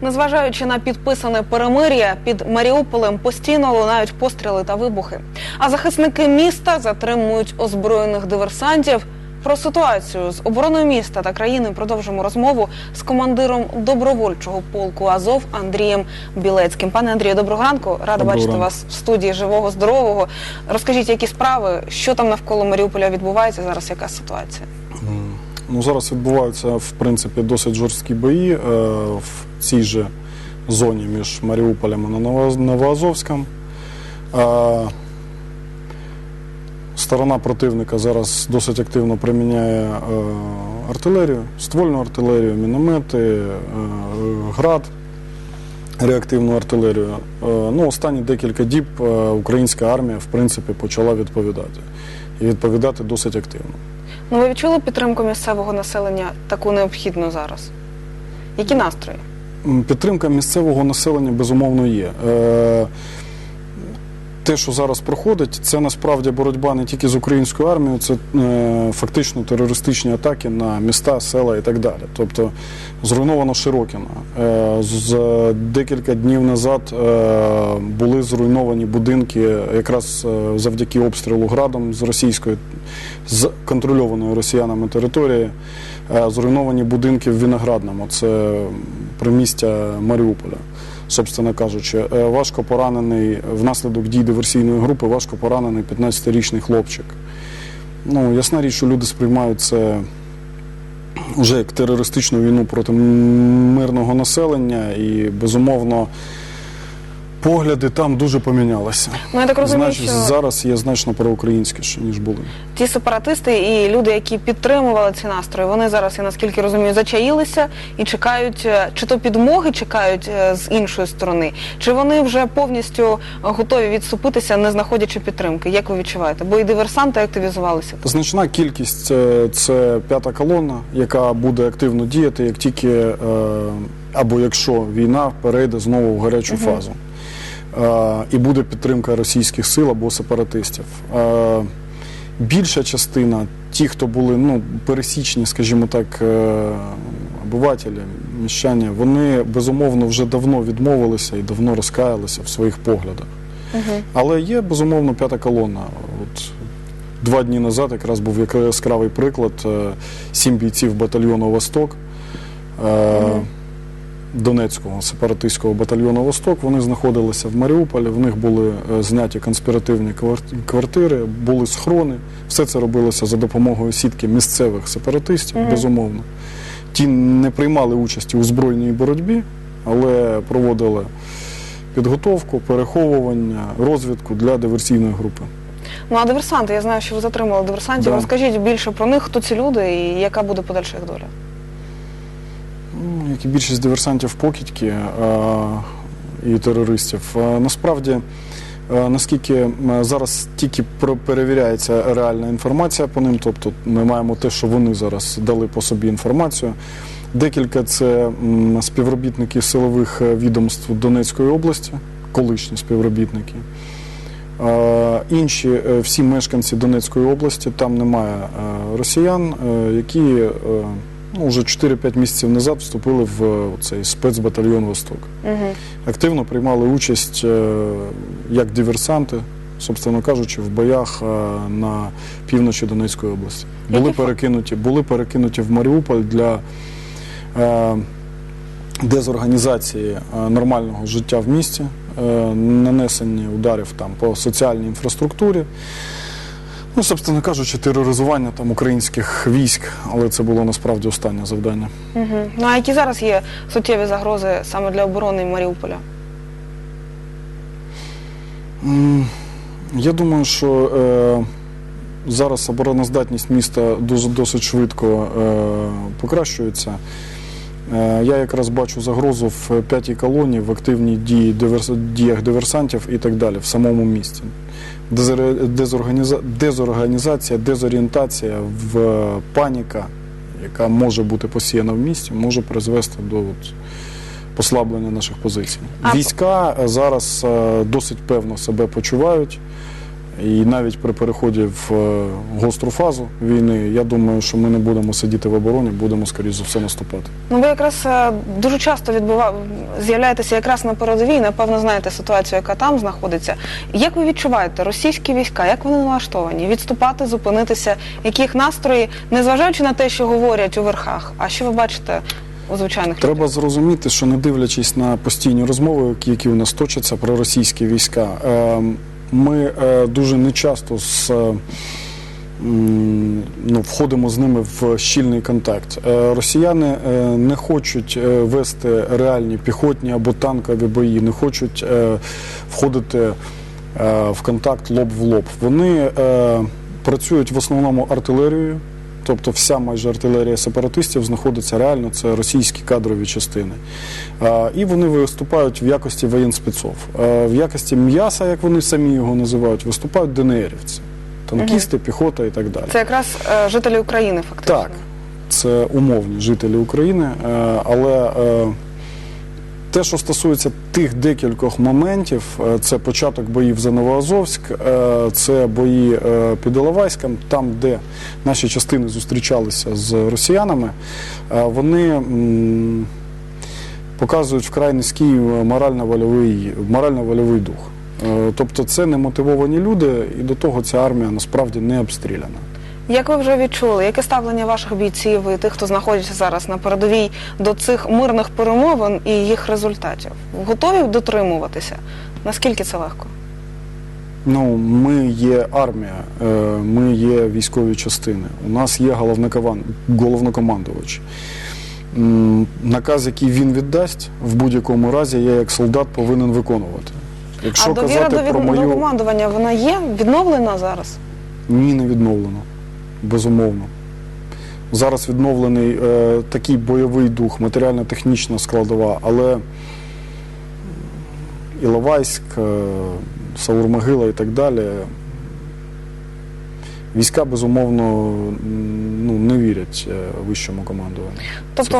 Незважаючи на підписане перемир'я, під Маріуполем постійно лунають постріли та вибухи. А захисники міста затримують озброєних диверсантів. Про ситуацію з обороною міста та країни продовжимо розмову з командиром добровольчого полку Азов Андрієм Білецьким. Пане Андрію, доброго ранку. Рада Доброго бачити ранку. вас в студії живого здорового. Розкажіть, які справи, що там навколо Маріуполя відбувається зараз? Яка ситуація? Ну, зараз відбуваються в принципі досить жорсткі бої е, в цій же зоні між Маріуполем і Ново- Новоазовськом. Е, сторона противника зараз досить активно приміняє е, артилерію, ствольну артилерію, міномети, е, град, реактивну артилерію. Е, ну, останні декілька діб українська армія в принципі почала відповідати. І відповідати досить активно. Ну, ви відчули підтримку місцевого населення таку необхідну зараз? Які настрої? Підтримка місцевого населення безумовно є. Те, що зараз проходить, це насправді боротьба не тільки з українською армією, це е, фактично терористичні атаки на міста, села і так далі. Тобто зруйновано Широкіно. Е, з декілька днів назад е, були зруйновані будинки якраз е, завдяки обстрілу градом з російської з контрольованої росіянами території. Е, Зруйновані будинки в Виноградному, це примістя Маріуполя. Собственно кажучи, Е, важко поранений внаслідок дій диверсійної групи, важко поранений 15-річний хлопчик. Ну, ясна річ, що люди сприймають це вже як терористичну війну проти мирного населення, і безумовно погляди там дуже помінялися. Ну, я так розумію, Значить, що зараз є значно проукраїнськіше, ніж були. ті сепаратисти і люди, які підтримували ці настрої, вони зараз, я наскільки розумію, зачаїлися і чекають, е, чи то підмоги чекають е, з іншої сторони, чи вони вже повністю готові відступитися, не знаходячи підтримки. Як ви відчуваєте? Бо і диверсанти активізувалися. Значна кількість це, це п'ята колона, яка буде активно діяти, як тільки е, або якщо війна перейде знову в гарячу фазу. Е, і буде підтримка російських сил або сепаратистів. Е, більша частина, ті, хто були ну, пересічні, скажімо так, е, обивателі, міщання, вони безумовно вже давно відмовилися і давно розкаялися в своїх поглядах. Угу. Але є безумовно п'ята колона. От два дні назад якраз був яскравий приклад. Сім бійців батальйону Восток Мгм. Донецького сепаратистського батальйону Восток. Вони знаходилися в Маріуполі. В них були е, зняті конспіративні квартири, були схорони. Все це робилося за допомогою сітки місцевих сепаратистів, безумовно. Ті не приймали участі у збройній боротьбі, але проводили підготовку, переховування, розвідку для диверсійної групи. Ну а диверсанти, я знаю, що ви затримали диверсантів. Да. Розкажіть більше про них, хто ці люди і яка буде подальша їх доля. Як і більшість диверсантів покидьки е, і терористів. Е, насправді, е, наскільки зараз тільки перевіряється реальна інформація по ним, тобто ми маємо те, що вони зараз дали по собі інформацію. Декілька це співробітники силових відомств Донецької області, колишні співробітники. Інші всі мешканці Донецької області, там немає росіян, які ну, вже 4-5 місяців назад вступили в е, цей спецбатальйон Восток. Угу. Активно приймали участь е, як диверсанти, собственно кажучи, в боях е, на півночі Донецької області. Були перекинуті, були перекинуті в Маріуполь для дезорганізації нормального життя в місті, нанесення ударів там по соціальній інфраструктурі. Ну, собственно кажучи, тероризування там українських військ, але це було насправді останнє завдання. Угу. Ну а які зараз є суттєві загрози саме для оборони Маріуполя? М, Я думаю, що е, зараз обороноздатність міста дуже досить швидко е, покращується. Е, я якраз бачу загрозу в п'ятій колонії, в активній дії, диверс, діях диверсантів і так далі, в самому місті. Дезор- дезорганізація, дезорієнтація, в е, паніка, яка може бути посіяна в місті, може призвести до от, послаблення наших позицій. Війська е, зараз е, досить певно себе почувають. І навіть при переході в е, гостру фазу війни, я думаю, що ми не будемо сидіти в обороні, будемо, скоріш за все, наступати. Ну, ви якраз е, дуже часто відбува... з'являєтеся якраз на передовій, напевно, знаєте ситуацію, яка там знаходиться. Як ви відчуваєте російські війська, як вони налаштовані? Відступати, зупинитися? Яких настрої, незважаючи на те, що говорять у верхах, а що ви бачите у звичайних Треба людей? зрозуміти, що не дивлячись на постійні розмови, які- які у нас точаться про російські війська, е, ми е, дуже нечасто з. е, Ну, входимо з ними в щільний контакт. Е, Росіяни не хочуть вести реальні піхотні або танкові бої, не хочуть входити в контакт лоб в лоб. Вони працюють в основному артилерією, тобто вся майже артилерія сепаратистів знаходиться реально, це російські кадрові частини. І вони виступають в якості воєнспецов. В якості м'яса, як вони самі його називають, виступають ДНРівці, танкісти, піхота і так далі. Це якраз е, жителі України, фактично. Так, це умовні жителі України, е, але е, те, що стосується тих декількох моментів, е, це початок боїв за Новоазовськ, е, це бої е, під Іловайськом, там, де наші частини зустрічалися з росіянами, вони показують вкрай низький морально-вольовий, морально-вольовий дух. Тобто це немотивовані люди, і до того ця армія насправді не обстріляна. Як ви вже відчули, яке ставлення ваших бійців і тих, хто знаходиться зараз на передовій до цих мирних перемовин і їх результатів? Готові дотримуватися? Наскільки це легко? Ну, ми є армія, е, ми є військові частини. У нас є головнокомандувач. Наказ, який він віддасть, в будь-якому разі я як солдат повинен виконувати. Якщо а довіра казати до, від... про до мою командування вона є відновлена зараз? ні, не відновлено. Безумовно. Зараз відновлений е, такий бойовий дух, матеріально-технічна складова, але Іловайськ, е, Саур-Могила і так далі. Війська, безумовно, ну, не вірять е, вищому командуванню. Тобто.